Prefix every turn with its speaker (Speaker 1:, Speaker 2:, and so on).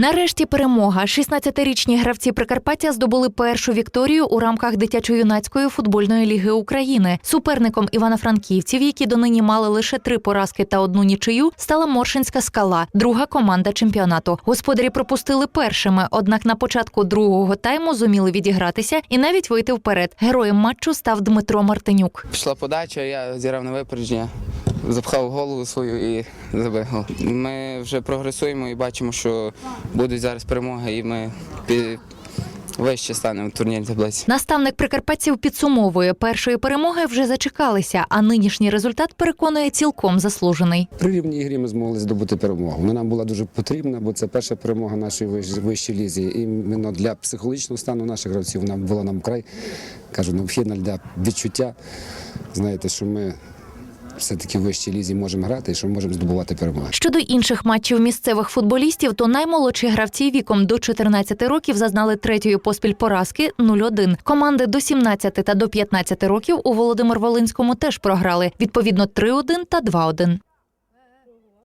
Speaker 1: Нарешті перемога. 16-річні гравці Прикарпаття здобули першу вікторію у рамках дитячо-юнацької футбольної ліги України. Суперником івано-франківців, які донині мали лише три поразки та одну нічию, стала Моршинська скала, друга команда чемпіонату. Господарі пропустили першими, однак на початку другого тайму зуміли відігратися і навіть вийти вперед. Героєм матчу став Дмитро Мартинюк.
Speaker 2: Пішла подача, я зіграв на випередження, запхав голову свою і забив гол. Ми вже прогресуємо і бачимо, що будуть зараз перемоги, і ми вище станемо в турнірній таблиці.
Speaker 1: Наставник прикарпатців підсумовує, першої перемоги вже зачекалися, а нинішній результат переконує цілком заслужений.
Speaker 3: При рівній грі ми змогли здобути перемогу. Вона нам була дуже потрібна, бо це перша перемога нашої вищ- вищій лізі. І для психологічного стану наших гравців вона була нам край, кажу, необхідна для відчуття. Знаєте, що ми все-таки в вищій лізі можемо грати і що можемо здобувати перемоги.
Speaker 1: Щодо інших матчів місцевих футболістів, то наймолодші гравці віком до 14 років зазнали третьої поспіль поразки 0-1. Команди до 17 та до 15 років у Володимир Волинському теж програли відповідно 3-1 та 2-1.